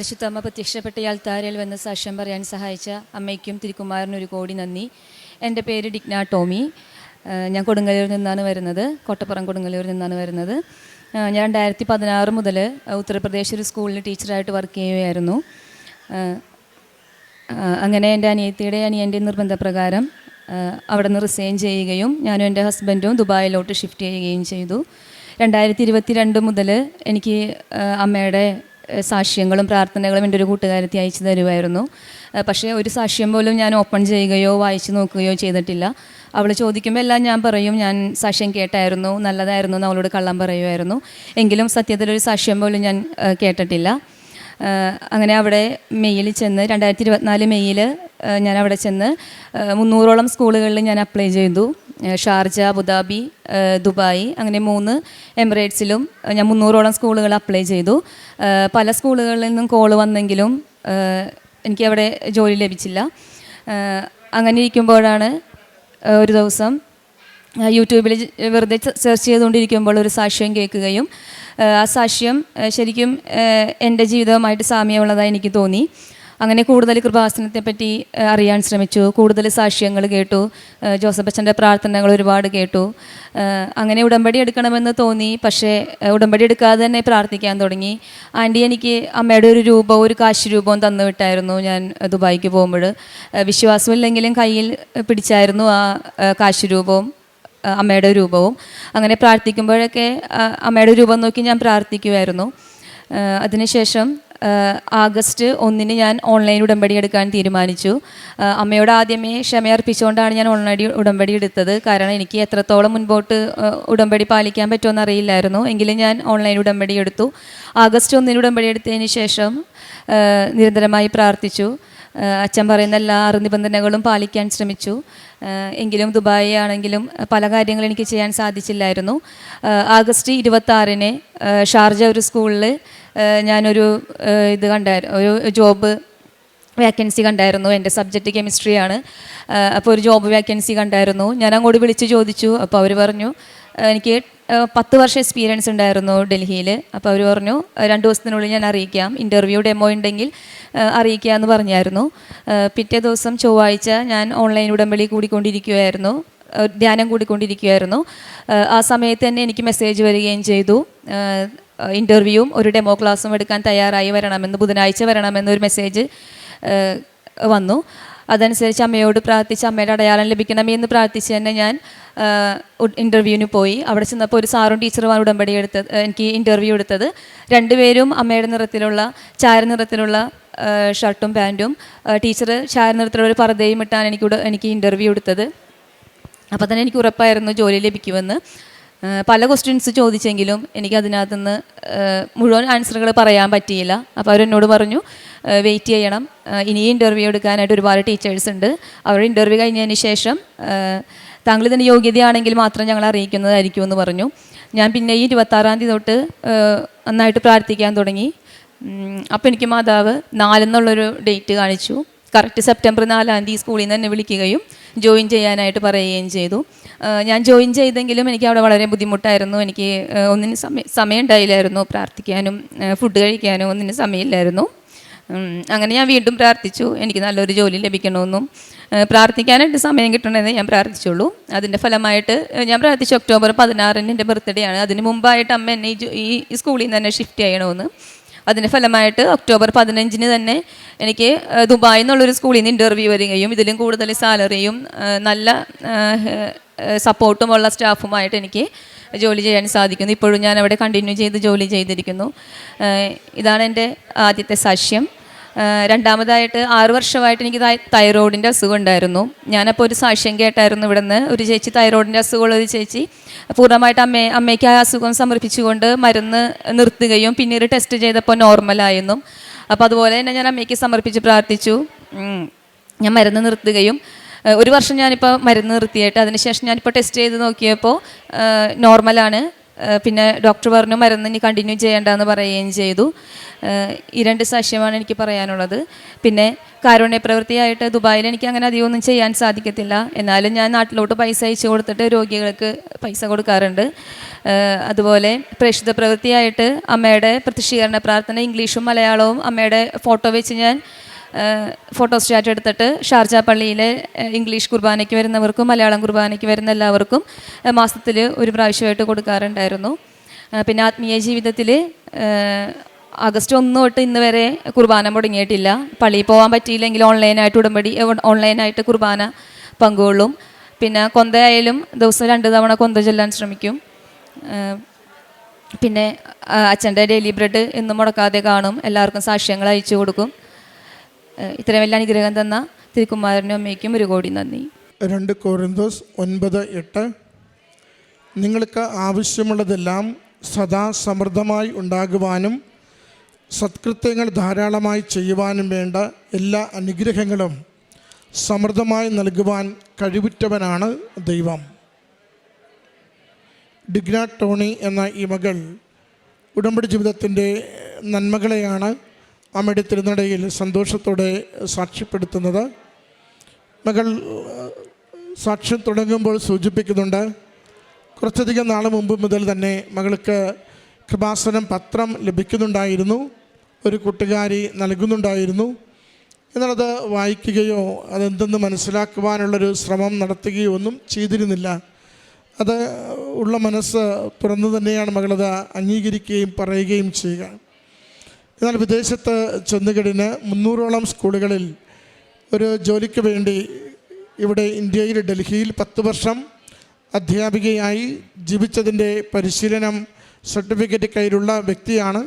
പരിശുദ്ധ അമ്മ പ്രത്യക്ഷപ്പെട്ട താരയിൽ വന്ന് സാക്ഷ്യം പറയാൻ സഹായിച്ച അമ്മയ്ക്കും തിരുക്കുമാറിനും ഒരു കോടി നന്ദി. എന്റെ പേര് ഡിഗ്ന ടോമി. ഞാൻ കൊടുങ്ങല്ലൂരിൽ നിന്നാണ് വരുന്നത്. കോട്ടപ്പുറം കൊടുങ്ങല്ലൂരിൽ നിന്നാണ് വരുന്നത്. ഞാൻ രണ്ടായിരത്തി പതിനാറ് മുതൽ ഉത്തർപ്രദേശ് ഒരു സ്കൂളിൽ ടീച്ചറായിട്ട് വർക്ക് ചെയ്യുകയായിരുന്നു. അങ്ങനെ എന്റെ അനിയത്തിയുടെ അനിയന്റെ നിർബന്ധപ്രകാരം അവിടെ നിന്ന് റിസൈൻ ചെയ്യുകയും ഞാനും എന്റെ ഹസ്ബൻഡും ദുബായിലോട്ട് ഷിഫ്റ്റ് ചെയ്യുകയും ചെയ്തു. രണ്ടായിരത്തി ഇരുപത്തി രണ്ട് മുതൽ എനിക്ക് അമ്മയുടെ സാക്ഷ്യങ്ങളും പ്രാർത്ഥനകളും എന്റെ ഒരു കൂട്ടുകാരത്തി അയച്ചു തരുമായിരുന്നു. പക്ഷേ ഒരു സാക്ഷ്യം പോലും ഞാൻ ഓപ്പൺ ചെയ്യുകയോ വായിച്ചു നോക്കുകയോ ചെയ്തിട്ടില്ല. അവൾ ചോദിക്കുമ്പോൾ എല്ലാം ഞാൻ പറയും ഞാൻ സാക്ഷ്യം കേട്ടായിരുന്നു നല്ലതായിരുന്നു എന്ന് അവളോട് കള്ളം പറയുമായിരുന്നു. എങ്കിലും സത്യത്തിലൊരു സാക്ഷ്യം പോലും ഞാൻ കേട്ടിട്ടില്ല. അങ്ങനെ അവിടെ മെയ്യിൽ ചെന്ന് രണ്ടായിരത്തി ഇരുപത്തിനാല് മെയ്യിൽ ഞാൻ അവിടെ ചെന്ന് മുന്നൂറോളം സ്കൂളുകളിൽ ഞാൻ അപ്ലൈ ചെയ്തു. ഷാർജ അബുദാബി ദുബായ് അങ്ങനെ മൂന്ന് എമിറേറ്റ്സിലും ഞാൻ മുന്നൂറോളം സ്കൂളുകൾ അപ്ലൈ ചെയ്തു. പല സ്കൂളുകളിൽ നിന്നും കോൾ വന്നെങ്കിലും എനിക്ക് അവിടെ ജോലി ലഭിച്ചില്ല. അങ്ങനെ ഇരിക്കുമ്പോഴാണ് ഒരു ദിവസം യൂട്യൂബിൽ വെറുതെ സെർച്ച് ചെയ്തുകൊണ്ടിരിക്കുമ്പോൾ ഒരു സാക്ഷ്യം കേൾക്കുകയും ആ സാക്ഷ്യം ശരിക്കും എന്റെ ജീവിതവുമായിട്ട് സാമ്യമുള്ളതായി എനിക്ക് തോന്നി. അങ്ങനെ കൂടുതൽ കൃപാസനത്തെ പറ്റി അറിയാൻ ശ്രമിച്ചു. കൂടുതൽ സാക്ഷ്യങ്ങൾ കേട്ടു. ജോസഫ് അച്ഛന്റെ പ്രാർത്ഥനകൾ ഒരുപാട് കേട്ടു. അങ്ങനെ ഉടമ്പടി എടുക്കണമെന്ന് തോന്നി. പക്ഷേ ഉടമ്പടി എടുക്കാതെ തന്നെ പ്രാർത്ഥിക്കാൻ തുടങ്ങി. ആന്റി എനിക്ക് അമ്മയുടെ ഒരു രൂപവും ഒരു കാശ് രൂപവും തന്നു വിട്ടായിരുന്നു ഞാൻ ദുബായിക്ക് പോകുമ്പോൾ. വിശ്വാസമില്ലെങ്കിലും കയ്യിൽ പിടിച്ചായിരുന്നു ആ കാശ് രൂപവും അമ്മയുടെ രൂപവും. അങ്ങനെ പ്രാർത്ഥിക്കുമ്പോഴൊക്കെ അമ്മയുടെ രൂപം നോക്കി ഞാൻ പ്രാർത്ഥിക്കുമായിരുന്നു അതിനുശേഷം ആഗസ്റ്റ് ഒന്നിന് ഞാൻ ഓൺലൈൻ ഉടമ്പടി എടുക്കാൻ തീരുമാനിച്ചു. അമ്മയോട് ആദ്യമേ ക്ഷമയർപ്പിച്ചുകൊണ്ടാണ് ഞാൻ ഓൺലൈൻ ഉടമ്പടി എടുത്തത്. കാരണം എനിക്ക് എത്രത്തോളം മുൻപോട്ട് ഉടമ്പടി പാലിക്കാൻ പറ്റുമെന്ന് അറിയില്ലായിരുന്നു. എങ്കിലും ഞാൻ ഓൺലൈൻ ഉടമ്പടി എടുത്തു. ആഗസ്റ്റ് ഒന്നിന് ഉടമ്പടി എടുത്തതിന് ശേഷം നിരന്തരമായി പ്രാർത്ഥിച്ചു. അച്ഛൻ പറയുന്ന എല്ലാ നിബന്ധനകളും പാലിക്കാൻ ശ്രമിച്ചു. എങ്കിലും ദുബായി ആണെങ്കിലും പല കാര്യങ്ങളും എനിക്ക് ചെയ്യാൻ സാധിച്ചില്ലായിരുന്നു. ആഗസ്റ്റ് ഇരുപത്തി ആറിന് ഷാർജ ഒരു സ്കൂളിൽ ഞാനൊരു ഇത് കണ്ടായിരുന്നു ഒരു ജോബ് വേക്കൻസി കണ്ടായിരുന്നു. എന്റെ സബ്ജക്റ്റ് കെമിസ്ട്രിയാണ് അപ്പോൾ ഒരു ജോബ് വേക്കൻസി കണ്ടായിരുന്നു. ഞാൻ അങ്ങോട്ട് വിളിച്ച് ചോദിച്ചു. അപ്പോൾ അവർ പറഞ്ഞു എനിക്ക് പത്ത് വർഷം എക്സ്പീരിയൻസ് ഉണ്ടായിരുന്നു ഡൽഹിയിൽ അപ്പോൾ അവർ പറഞ്ഞു രണ്ട് ദിവസത്തിനുള്ളിൽ ഞാൻ അറിയിക്കാം. ഇന്റർവ്യൂ ഡെമോ ഉണ്ടെങ്കിൽ അറിയിക്കുക അറിയിക്കാം എന്ന് പറഞ്ഞായിരുന്നു പിറ്റേ ദിവസം ചൊവ്വാഴ്ച ഞാൻ ഓൺലൈൻ ഉടമ്പടി കൂടിക്കൊണ്ടിരിക്കുകയായിരുന്നു ധ്യാനം കൂടിക്കൊണ്ടിരിക്കുകയായിരുന്നു ആ സമയത്ത് തന്നെ എനിക്ക് മെസ്സേജ് വരികയും ചെയ്തു. ഇന്റർവ്യൂവും ഒരു ഡെമോ ക്ലാസ്സും എടുക്കാൻ തയ്യാറായി വരണമെന്ന് ബുധനാഴ്ച വരണമെന്നൊരു മെസ്സേജ് വന്നു. അതനുസരിച്ച് അമ്മയോട് പ്രാർത്ഥിച്ച് അമ്മയുടെ അടയാളം ലഭിക്കണമേ എന്ന് പ്രാർത്ഥിച്ച് തന്നെ ഞാൻ ഇന്റർവ്യൂവിന് പോയി. അവിടെ ചെന്നപ്പോൾ ഒരു സാറും ടീച്ചറുമാണ് ഉടമ്പടി എടുത്തത് എനിക്ക് ഇന്റർവ്യൂ എടുത്തത്. രണ്ടുപേരും അമ്മയുടെ നിറത്തിലുള്ള ചാര നിറത്തിലുള്ള ഷർട്ടും പാന്റും ടീച്ചർ ചാര നിറത്തിലുള്ള ഒരു പർദ്ദയും ഇട്ടാണ് എനിക്ക് എനിക്ക് ഇന്റർവ്യൂ എടുത്തത്. അപ്പോൾ തന്നെ എനിക്ക് ഉറപ്പായിരുന്നു ജോലി ലഭിക്കുമെന്ന്. പല ക്വസ്റ്റ്യൻസ് ചോദിച്ചെങ്കിലും എനിക്ക് അതിനകത്തുനിന്ന് മുഴുവൻ ആൻസറുകൾ പറയാൻ പറ്റിയില്ല. അപ്പോൾ അവരെന്നോട് പറഞ്ഞു വെയിറ്റ് ചെയ്യണം. ഇനി ഇന്റർവ്യൂ എടുക്കാനായിട്ട് ഒരുപാട് ടീച്ചേഴ്സ് ഉണ്ട്. അവരുടെ ഇന്റർവ്യൂ കഴിഞ്ഞതിന് ശേഷം താങ്കൾ ഇതിന് യോഗ്യതയാണെങ്കിൽ മാത്രം ഞങ്ങൾ അറിയിക്കുന്നതായിരിക്കും എന്ന് പറഞ്ഞു. ഞാൻ പിന്നെ ഈ ഇരുപത്താറാം തീയതി തൊട്ട് നന്നായിട്ട് പ്രാർത്ഥിക്കാൻ തുടങ്ങി. അപ്പോൾ എനിക്ക് മാതാവ് നാലെന്നുള്ളൊരു ഡേറ്റ് കാണിച്ചു. കറക്റ്റ് സെപ്റ്റംബർ നാലാം തീയതി സ്കൂളിൽ നിന്ന് തന്നെ വിളിക്കുകയും ജോയിൻ ചെയ്യാനായിട്ട് പറയുകയും ചെയ്തു. ഞാൻ ജോയിൻ ചെയ്തെങ്കിലും എനിക്ക് അവിടെ വളരെ ബുദ്ധിമുട്ടായിരുന്നു. എനിക്ക് ഒന്നിന് സമയം സമയം ഉണ്ടായില്ലായിരുന്നു. പ്രാർത്ഥിക്കാനും ഫുഡ് കഴിക്കാനും ഒന്നിനും സമയമില്ലായിരുന്നു. അങ്ങനെ ഞാൻ വീണ്ടും പ്രാർത്ഥിച്ചു. എനിക്ക് നല്ലൊരു ജോലി ലഭിക്കണമെന്നും പ്രാർത്ഥിക്കാനായിട്ട് സമയം കിട്ടണമെന്ന് ഞാൻ പ്രാർത്ഥിച്ചുള്ളൂ. അതിന്റെ ഫലമായിട്ട് ഞാൻ പ്രാർത്ഥിച്ചു ഒക്ടോബർ പതിനാറിന് എന്റെ ബർത്ത്ഡേ ആണ്. അതിന് മുമ്പായിട്ട് അമ്മ എന്നെ ഈ സ്കൂളിൽ നിന്ന് തന്നെ ഷിഫ്റ്റ് ചെയ്യണമെന്ന്. അതിന്റെ ഫലമായിട്ട് ഒക്ടോബർ പതിനഞ്ചിന് തന്നെ എനിക്ക് ദുബായിൽ നിന്നുള്ളൊരു സ്കൂളിൽ നിന്ന് ഇന്റർവ്യൂ വരികയും ഇതിലും കൂടുതൽ സാലറിയും നല്ല സപ്പോർട്ടുമുള്ള സ്റ്റാഫുമായിട്ട് എനിക്ക് ജോലി ചെയ്യാൻ സാധിക്കുന്നു. ഇപ്പോഴും ഞാൻ അവിടെ കണ്ടിന്യൂ ചെയ്ത് ജോലി ചെയ്തിരിക്കുന്നു. ഇതാണ് എന്റെ ആദ്യത്തെ സാക്ഷ്യം രണ്ടാമതായിട്ട് ആറു വർഷമായിട്ട് എനിക്ക് തൈറോയിഡിന്റെ അസുഖം ഉണ്ടായിരുന്നു. ഞാനപ്പോൾ ഒരു സാക്ഷ്യം കേട്ടായിരുന്നു ഇവിടുന്ന്. ഒരു ചേച്ചി തൈറോയിഡിന്റെ അസുഖമുള്ള ഒരു ചേച്ചി പൂർണമായിട്ട് അമ്മയെ അമ്മയ്ക്ക് ആ അസുഖം സമർപ്പിച്ചുകൊണ്ട് മരുന്ന് നിർത്തുകയും പിന്നീട് ടെസ്റ്റ് ചെയ്തപ്പോൾ നോർമലായിരുന്നു അപ്പോൾ അതുപോലെ തന്നെ ഞാൻ അമ്മയ്ക്ക് സമർപ്പിച്ച് പ്രാർത്ഥിച്ചു. ഞാൻ മരുന്ന് നിർത്തുകയും ഒരു വർഷം ഞാനിപ്പോൾ മരുന്ന് നിർത്തിയിട്ട് അതിനുശേഷം ഞാനിപ്പോൾ ടെസ്റ്റ് ചെയ്ത് നോക്കിയപ്പോൾ നോർമലാണ് പിന്നെ ഡോക്ടർ പറഞ്ഞു മരുന്ന് ഇനി കണ്ടിന്യൂ ചെയ്യേണ്ടെന്ന് പറയുകയും ചെയ്തു. ഈ രണ്ട് സാക്ഷ്യമാണ് എനിക്ക് പറയാനുള്ളത്. പിന്നെ കാരുണ്യപ്രവൃത്തിയായിട്ട് ദുബായിൽ എനിക്ക് അങ്ങനെ അധികമൊന്നും ചെയ്യാൻ സാധിക്കത്തില്ല. എന്നാലും ഞാൻ നാട്ടിലോട്ട് പൈസ അയച്ചു കൊടുത്തിട്ട് രോഗികൾക്ക് പൈസ കൊടുക്കാറുണ്ട്. അതുപോലെ പ്രേക്ഷിത പ്രവൃത്തിയായിട്ട് അമ്മയുടെ പ്രത്യക്ഷീകരണ പ്രാർത്ഥന ഇംഗ്ലീഷും മലയാളവും അമ്മയുടെ ഫോട്ടോ വെച്ച് ഞാൻ ഫോട്ടോ സ്റ്റാറ്റ് എടുത്തിട്ട് ഷാർജ പള്ളിയിലെ ഇംഗ്ലീഷ് കുർബാനയ്ക്ക് വരുന്നവർക്കും മലയാളം കുർബാനയ്ക്ക് വരുന്ന എല്ലാവർക്കും മാസത്തിൽ ഒരു പ്രാവശ്യമായിട്ട് കൊടുക്കാറുണ്ടായിരുന്നു. പിന്നെ ആത്മീയ ജീവിതത്തിൽ ആഗസ്റ്റ് ഒന്ന് തൊട്ട് ഇന്ന് വരെ കുർബാന മുടങ്ങിയിട്ടില്ല. പള്ളിയിൽ പോകാൻ പറ്റിയില്ലെങ്കിൽ ഓൺലൈനായിട്ട് ഉടമ്പടി ഓൺലൈനായിട്ട് കുർബാന പങ്കുകൊള്ളും. പിന്നെ കൊന്തയായാലും ദിവസം രണ്ട് തവണ കൊന്ത ചൊല്ലാൻ ശ്രമിക്കും. പിന്നെ അച്ഛന്റെ ഡെയിലി ബ്രെഡ് എന്നും മുടക്കാതെ കാണും. എല്ലാവർക്കും സാക്ഷ്യങ്ങൾ അയച്ചു കൊടുക്കും. ഇത്രയും വലിയ അനുഗ്രഹം തന്ന തിരുക്കുമാരനും അമ്മയ്ക്കും ഒരു കോടി നന്ദി. രണ്ട് കോരന്തോസ് ഒൻപത് എട്ട്. നിങ്ങൾക്ക് ആവശ്യമുള്ളതെല്ലാം സദാ സമൃദ്ധമായി ഉണ്ടാകുവാനും സത്കൃത്യങ്ങൾ ധാരാളമായി ചെയ്യുവാനും വേണ്ട എല്ലാ അനുഗ്രഹങ്ങളും സമൃദ്ധമായി നൽകുവാൻ കഴിവുറ്റവനാണ് ദൈവം. ഡിഗ്ന ടോണി എന്ന ഈ മകൾ ഉടമ്പടി ജീവിതത്തിന്റെ നന്മകളെയാണ് അമ്മയുടെ തിരുനടയിൽ സന്തോഷത്തോടെ സാക്ഷ്യപ്പെടുത്തുന്നത്. മകൾ സാക്ഷ്യം തുടങ്ങുമ്പോൾ സൂചിപ്പിക്കുന്നുണ്ട് കുറച്ചധികം നാൾ മുമ്പ് മുതൽ തന്നെ മകൾക്ക് കൃപാസനം പത്രം ലഭിക്കുന്നുണ്ടായിരുന്നു ഒരു കൂട്ടുകാരി നൽകുന്നുണ്ടായിരുന്നു. എന്നാലത് വായിക്കുകയോ അതെന്തെന്ന് മനസ്സിലാക്കുവാനുള്ളൊരു ശ്രമം നടത്തുകയോ ഒന്നും ചെയ്തിരുന്നില്ല. അത് ഉള്ള മനസ്സ് തുറന്നു തന്നെയാണ് മകളത് അംഗീകരിക്കുകയും പറയുകയും ചെയ്യുക. എന്നാൽ വിദേശത്ത് ചെന്നുകഴിഞ്ഞ് മുന്നൂറോളം സ്കൂളുകളിൽ ഒരു ജോലിക്ക് വേണ്ടി ഇവിടെ ഇന്ത്യയിൽ ഡൽഹിയിൽ പത്ത് വർഷം അധ്യാപികയായി ജീവിച്ചതിന്റെ പരിശീലനം സർട്ടിഫിക്കറ്റ് കയ്യിലുള്ള വ്യക്തിയാണ്.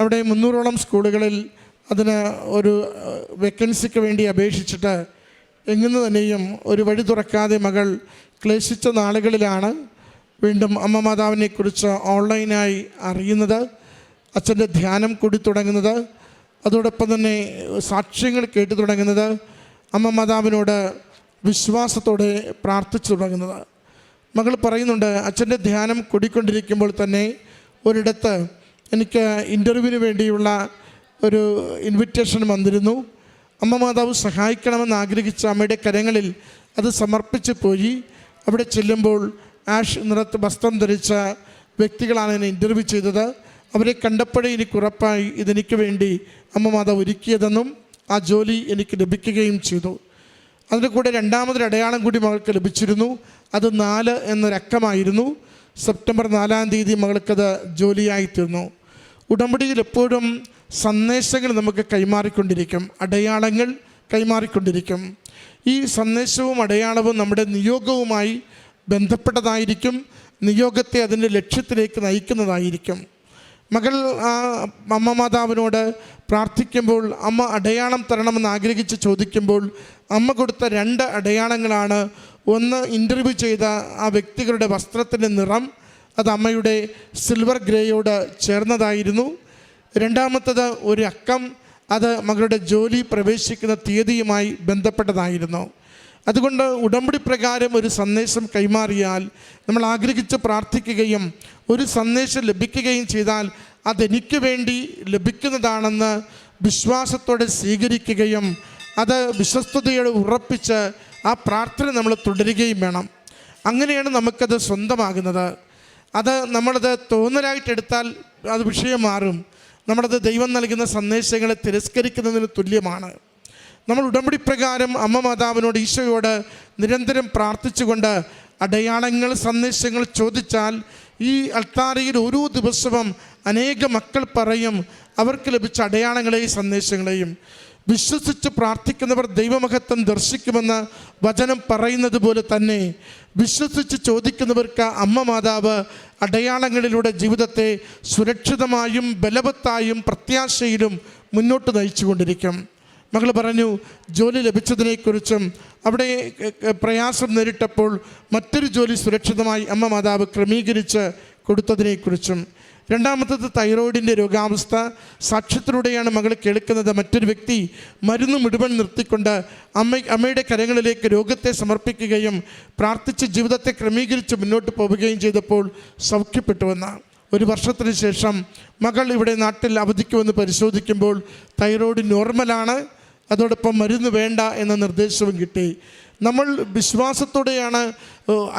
അവിടെ മുന്നൂറോളം സ്കൂളുകളിൽ അതിന് ഒരു വേക്കൻസിക്ക് വേണ്ടി അപേക്ഷിച്ചിട്ട് എങ്ങനെ തന്നെയും ഒരു വഴി തുറക്കാതെ മകൾ ക്ലേശിച്ച നാളുകളിലാണ് വീണ്ടും അമ്മ മാതാവിനെക്കുറിച്ച് ഓൺലൈനായി അറിയുന്നത്. അച്ഛന്റെ ധ്യാനം കൂടി തുടങ്ങുന്നത് അതോടൊപ്പം തന്നെ സാക്ഷ്യങ്ങൾ കേട്ടു തുടങ്ങുന്നത് അമ്മ മാതാവിനോട് വിശ്വാസത്തോടെ പ്രാർത്ഥിച്ചു തുടങ്ങുന്നത്. മകൾ പറയുന്നുണ്ട് അച്ഛന്റെ ധ്യാനം കൂടിക്കൊണ്ടിരിക്കുമ്പോൾ തന്നെ ഒരിടത്ത് എനിക്ക് ഇന്റർവ്യൂവിന് വേണ്ടിയുള്ള ഒരു ഇൻവിറ്റേഷൻ വന്നിരുന്നു. അമ്മ മാതാവ് സഹായിക്കണമെന്ന് ആഗ്രഹിച്ച അമ്മയുടെ കരങ്ങളിൽ അത് സമർപ്പിച്ച് പോയി. അവിടെ ചെല്ലുമ്പോൾ ആഷ് നിറത്ത് വസ്ത്രം ധരിച്ച വ്യക്തികളാണ് എന്നെ ഇന്റർവ്യൂ ചെയ്തത്. അവരെ കണ്ടപ്പോഴേ എനിക്ക് ഉറപ്പായി ഇതെനിക്ക് വേണ്ടി അമ്മ മാതാവ് ഒരുക്കിയതെന്നും ആ ജോലി എനിക്ക് ലഭിക്കുകയും ചെയ്തു. അതിന്റെ കൂടെ രണ്ടാമതൊരു അടയാളം കൂടി മകൾക്ക് ലഭിച്ചിരുന്നു. അത് നാല് എന്നൊരക്കമായിരുന്നു. സെപ്റ്റംബർ നാലാം തീയതി മകൾക്കത് ജോലിയായി തീർന്നു. ഉടമ്പടിയിൽ എപ്പോഴും സന്ദേശങ്ങൾ നമുക്ക് കൈമാറിക്കൊണ്ടിരിക്കും. അടയാളങ്ങൾ കൈമാറിക്കൊണ്ടിരിക്കും. ഈ സന്ദേശവും അടയാളവും നമ്മുടെ നിയോഗവുമായി ബന്ധപ്പെട്ടതായിരിക്കും. നിയോഗത്തെ അതിന്റെ ലക്ഷ്യത്തിലേക്ക് നയിക്കുന്നതായിരിക്കും. മകൾ അമ്മ മാതാവിനോട് പ്രാർത്ഥിക്കുമ്പോൾ അമ്മ അടയാളം തരണമെന്ന് ആഗ്രഹിച്ച് ചോദിക്കുമ്പോൾ അമ്മ കൊടുത്ത രണ്ട് അടയാളങ്ങളാണ്. ഒന്ന് ഇന്റർവ്യൂ ചെയ്ത ആ വ്യക്തികളുടെ വസ്ത്രത്തിന്റെ നിറം അത് അമ്മയുടെ സിൽവർ ഗ്രേയോട് ചേർന്നതായിരുന്നു. രണ്ടാമത്തത് ഒരു അക്കം അത് മകളുടെ ജോലി പ്രവേശിക്കുന്ന തീയതിയുമായി ബന്ധപ്പെട്ടതായിരുന്നു. അതുകൊണ്ട് ഉടമ്പടി പ്രകാരം ഒരു സന്ദേശം കൈമാറിയാൽ നമ്മൾ ആഗ്രഹിച്ച് പ്രാർത്ഥിക്കുകയും ഒരു സന്ദേശം ലഭിക്കുകയും ചെയ്താൽ അതെനിക്ക് വേണ്ടി ലഭിക്കുന്നതാണെന്ന് വിശ്വാസത്തോടെ സ്വീകരിക്കുകയും അത് വിശ്വസ്തയോടെ ഉറപ്പിച്ച് ആ പ്രാർത്ഥന നമ്മൾ തുടരുകയും വേണം. അങ്ങനെയാണ് നമുക്കത് സ്വന്തമാകുന്നത്. അത് നമ്മളത് തോന്നലായിട്ടെടുത്താൽ അത് വിഷയം മാറും. നമ്മളത് ദൈവം നൽകുന്ന സന്ദേശങ്ങളെ തിരസ്കരിക്കുന്നതിന് തുല്യമാണ്. നമ്മൾ ഉടമ്പടി പ്രകാരം അമ്മ മാതാവിനോട് ഈശോയോട് നിരന്തരം പ്രാർത്ഥിച്ചുകൊണ്ട് അടയാളങ്ങൾ സന്ദേശങ്ങൾ ചോദിച്ചാൽ ഈ അൾത്താരയിൽ ഓരോ ദിവസവും അനേക മക്കൾ പറയും അവർക്ക് ലഭിച്ച അടയാളങ്ങളെയും സന്ദേശങ്ങളെയും. വിശ്വസിച്ച് പ്രാർത്ഥിക്കുന്നവർ ദൈവമഹത്വം ദർശിക്കുമെന്ന് വചനം പറയുന്നത് പോലെ തന്നെ വിശ്വസിച്ച് ചോദിക്കുന്നവർക്ക് അമ്മ മാതാവ് അടയാളങ്ങളിലൂടെ ജീവിതത്തെ സുരക്ഷിതമായും ബലവത്തായും പ്രത്യാശയിലും മുന്നോട്ട് നയിച്ചുകൊണ്ടിരിക്കും. മകൾ പറഞ്ഞു ജോലി ലഭിച്ചതിനെക്കുറിച്ചും അവിടെ പ്രയാസം നേരിട്ടപ്പോൾ മറ്റൊരു ജോലി സുരക്ഷിതമായി അമ്മ മാതാവ് ക്രമീകരിച്ച് കൊടുത്തതിനെക്കുറിച്ചും. രണ്ടാമത്തത് തൈറോയിഡിന്റെ രോഗാവസ്ഥ. സാക്ഷ്യത്തിലൂടെയാണ് മകൾ കേൾക്കുന്നത്. മറ്റൊരു വ്യക്തി മരുന്ന് മുഴുവൻ നിർത്തിക്കൊണ്ട് അമ്മ അമ്മയുടെ കരങ്ങളിലേക്ക് രോഗത്തെ സമർപ്പിക്കുകയും പ്രാർത്ഥിച്ച് ജീവിതത്തെ ക്രമീകരിച്ച് മുന്നോട്ട് പോവുകയും ചെയ്തപ്പോൾ സൗഖ്യപ്പെട്ടുവെന്ന് ഒരു വർഷത്തിന് ശേഷം മകൾ ഇവിടെ നാട്ടിൽ അവധിക്കുമെന്ന് പരിശോധിക്കുമ്പോൾ തൈറോയിഡ് നോർമലാണ്. അതോടൊപ്പം മരുന്ന് വേണ്ട എന്ന നിർദ്ദേശവും കിട്ടി. നമ്മൾ വിശ്വാസത്തോടെയാണ്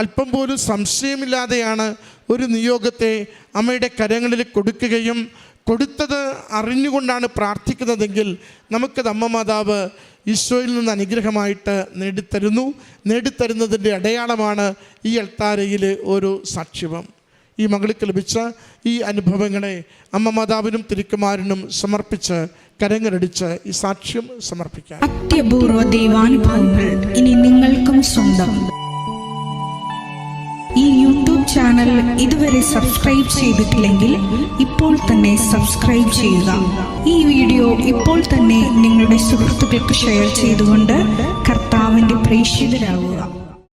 അല്പം പോലും സംശയമില്ലാതെയാണ് ഒരു നിയോഗത്തെ അമ്മയുടെ കരങ്ങളിൽ കൊടുക്കുകയും കൊടുത്തത് അറിഞ്ഞുകൊണ്ടാണ് പ്രാർത്ഥിക്കുന്നതെങ്കിൽ നമുക്കത് അമ്മ മാതാവ് ഈശോയിൽ നിന്ന് അനുഗ്രഹമായിട്ട് നേടിത്തരുന്നു. നേടിത്തരുന്നതിന്റെ അടയാളമാണ് ഈ അൾത്താരയിലെ ഒരു സാക്ഷ്യവും. ഈ മകൾക്ക് ലഭിച്ച ഈ അനുഭവങ്ങളെ അമ്മ മാതാവിനും തിരുക്കുമാരനും സമർപ്പിച്ച് കരങ്ങളടിച്ച് ഈ സാക്ഷ്യം സമർപ്പിക്കാം. അത്യപൂർവ ദൈവാനുഭവങ്ങൾ ഇനി നിങ്ങൾക്കും സ്വന്തം. ഈ യൂട്യൂബ് ചാനൽ ഇതുവരെ സബ്സ്ക്രൈബ് ചെയ്തിട്ടില്ലെങ്കിൽ ഇപ്പോൾ തന്നെ സബ്സ്ക്രൈബ് ചെയ്യുക. ഈ വീഡിയോ ഇപ്പോൾ തന്നെ നിങ്ങളുടെ സുഹൃത്തുക്കൾക്ക് ഷെയർ ചെയ്തുകൊണ്ട് കർത്താവിന്റെ പ്രേക്ഷിതരാകുക.